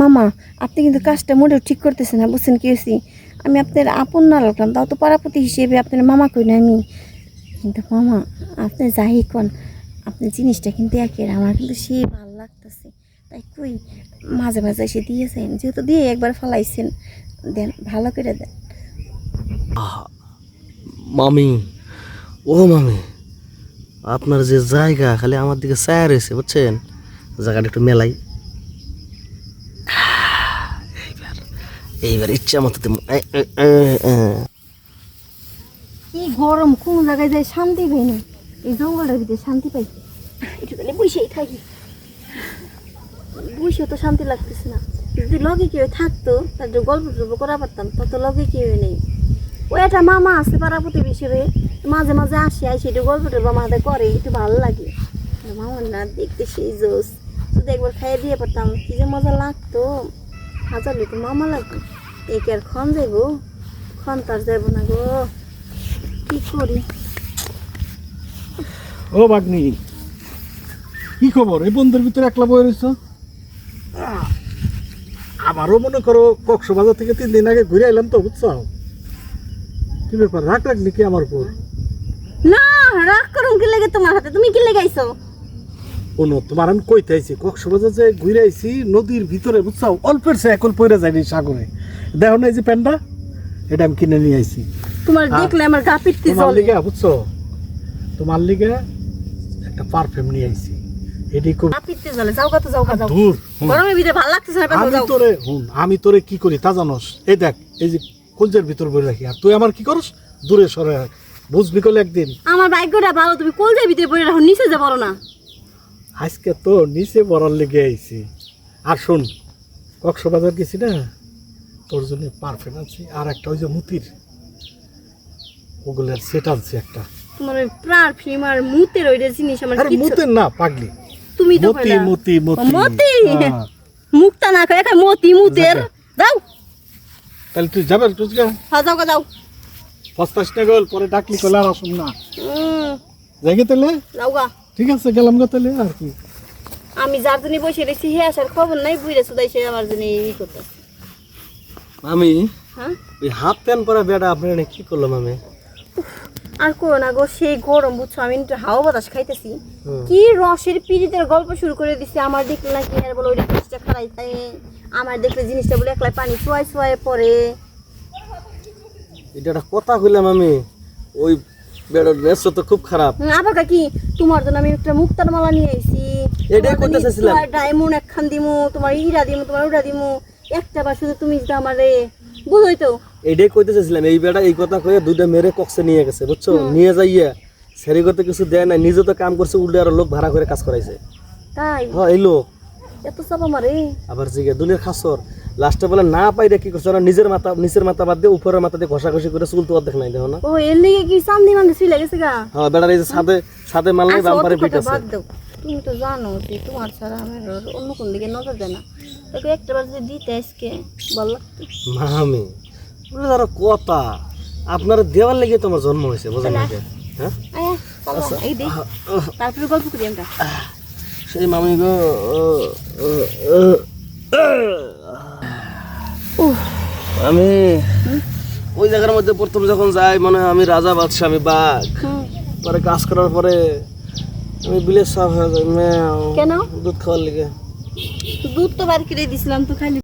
মামা, আপনি কিন্তু কাজটা মোটেও ঠিক করতেছেন না, বুঝছেন কি হয়েছি? আমি আপনার আপন না লাগলাম, তাও তো পাড়াপতি হিসেবে আপনার মামা কই না আমি? কিন্তু মামা, আপনি যাই কোন, আপনার জিনিসটা কিন্তু একের, আমার কিন্তু সে ভালো লাগতেছে। তাই কই, মাঝে মাঝে এসে দিয়েছেন যেহেতু দিয়ে একবার ফালাইছেন, দেন ভালো করে দেন। মামি, ও মামি, আপনার যে জায়গা খালি আমার দিকে চায় রয়েছে, বুঝছেন? জায়গাটা একটু মেলাই। এইবার ইচ্ছা মতো। কি গরম কোন জায়গায় যাই শান্তি পাই না। এই জঙ্গলটার ভিতরে শান্তি পাই। একটু তাহলে বসেই থাকি। বসে তো শান্তি লাগতেছে না। যদি লগে কেউ থাকতো, তার যে গল্প টল্প করা পারতাম, তত লগে কেউ নেই। ও একটা মামা আছে পাড়াপতি হিসেবে মাঝে মাঝে আসে আসে একটু গল্প টল্প মাঝে করে, একটু ভালো লাগে। মামার না দেখতে সেই জোস। যদি একবার খাইয়ে দিয়ে পারতাম, কি যে মজা লাগতো। হাজার তো মামা লাগতো একে আর খন যাইবো? খন তার যাইবো না গো। কি করি? ও বাগনি কি খবর? এই বন্ধুর ভিতরে একলা বয়ে রয়েছ আমারও মনে করো কক্সবাজার থেকে তিন দিন আগে ঘুরে এলাম তো বুঝছ? কি ব্যাপার? রাগ রাগ নাকি আমার উপর? না রাগ করুন কি লেগে তোমার হাতে? তুমি কি লেগাইছো? কোনো তোমার আমি কইতে আইছি কক্সবাজার যে ঘুরে আইছি নদীর ভিতরে বুঝছ অল্পের সে একল পইরা যায়নি সাগরে। দেখো না এই যে এটা আমি কিনে নিয়ে আইছি। তোমার। দেখলে আমার গা পিটতে তোমার লিগে বুঝছ? তোমার লিগে একটা পারফিউম নিয়ে আইছি। এটি খুব গা পিটতে যাও কত যাও যাও। দূর হুম। গরমের ভিতরে ভালো লাগতেছে না আমি যাও। তোরে হুন আমি তোরে কি করি তা জানোস? এই দেখ এই যে কলজের ভিতর বই রাখি। আর তুই আমার কি করস? দূরে সরে রাখ। বুঝবি কলে একদিন। আমার ভাগ্যটা ভালো তুমি কলজের ভিতরে পড়ে রাখো নিচে যে বলো না। আজকে তো নিচে বড়ার লেগে আইছি। আর শোন কক্সবাজার গেছি না? তোর জন্য পারফিউম আনছি আর একটা ওই যে মুতির। ওগুলোর সেট আনছি একটা। প্রাণ ফিল্ম আর মুতের ওইটা জিনিস আমার আরে কিচ্ছু মুতের না পাগলি। তুমি তো মতি কইলা। মতি মতি। মতি? হ্যাঁ। মুখটা না খায় খায় মতি মুতের। যাও। তাহলে তুই যাবেন তুই হ্যাঁ যাও যাও। পস্তাস না গল পরে ডাকলি কলে আর আসুন না। জায়গা তাহলে। যাও গা। ঠিক আছে গেলাম গা তাহলে আর কি? আমি যার জন্য বসে রয়েছি হে আসার খবর নাই বুঝে সুদাই সে আমার জন্য ই করতে আমি হ্যাঁ? ওই হাফ প্যান্ট পরা বেটা আপনার এনে কি করলাম আমি আর করো না গো সেই গরম বুঝছ আমি একটু হাওয়া বাতাস খাইতেছি। কি রসের পিড়িতের গল্প শুরু করে দিছে আমার দেখলে নাকি আর বলে ওই জিনিসটা খারাই তাই আমার দেখলে জিনিসটা বলে একলাই পানি ছোয়ায় ছোয়ায় পড়ে। এটা একটা কথা কইলাম আমি ওই বেটার ড্রেস তো খুব খারাপ। আবার কি তোমার জন্য আমি একটা মুক্তার মালা নিয়ে আইছি। এটাই কইতে চাইছিলাম। ডায়মন্ড একখান দিমু তোমার ইরা দিমু তোমার ওটা দিমু একটা বার শুধু তুমি যদি আমারে। বুঝোই তো। এটাই কইতে চাইছিলাম এই বেটা এই কথা কয়ে দুইটা মেরে কক্সে নিয়ে গেছে বুঝছ? নিয়ে যাইয়া সেরি করতে কিছু দেয় নাই নিজে তো কাম করছে উল্টে আরও লোক ভাড়া করে কাজ করাইছে। তাই? হ্যাঁ এই লোক। এত চাপা মারে আবার জিগে দুলের খাসর। লাস্টে বলে না পাইরে কি করছে? ওরা নিজের মাথা নিচের মাথা বাদ দিয়ে উপরের মাথা দিয়ে ঘষাঘষি করে চুল তো অর্ধেক নাই দেখো না। ও এর লিগে কি চান্দি মানে ছিল গেছে গা? হ্যাঁ বেটার এই যে ছাদে ছাদে মারলে আচ্ছা, বাম্পারে পিট আছে তুমি তো জানো যে তোমার ছাড়া আমার অন্য কোন দিকে নজর দেয় না। তোকে একটা বার যদি দিতে আজকে লাগতো মামি বলে ধরো কথা। আপনার দেওয়ার লেগে তোমার জন্ম হয়েছে বোঝেন না? হ্যাঁ? এই দে তারপরে গল্প করি আমরা। সেই মামি গো আমি ওই জায়গার মধ্যে প্রথম যখন যাই মনে হয় আমি রাজা বাদশাহ আমি বাঘ। পরে কাজ করার পরে আমি বিলের সাফ হয়ে যাই কেন? দুধ খাওয়ার লেগে। দুধ তো বার করে দিছিলাম তো খালি।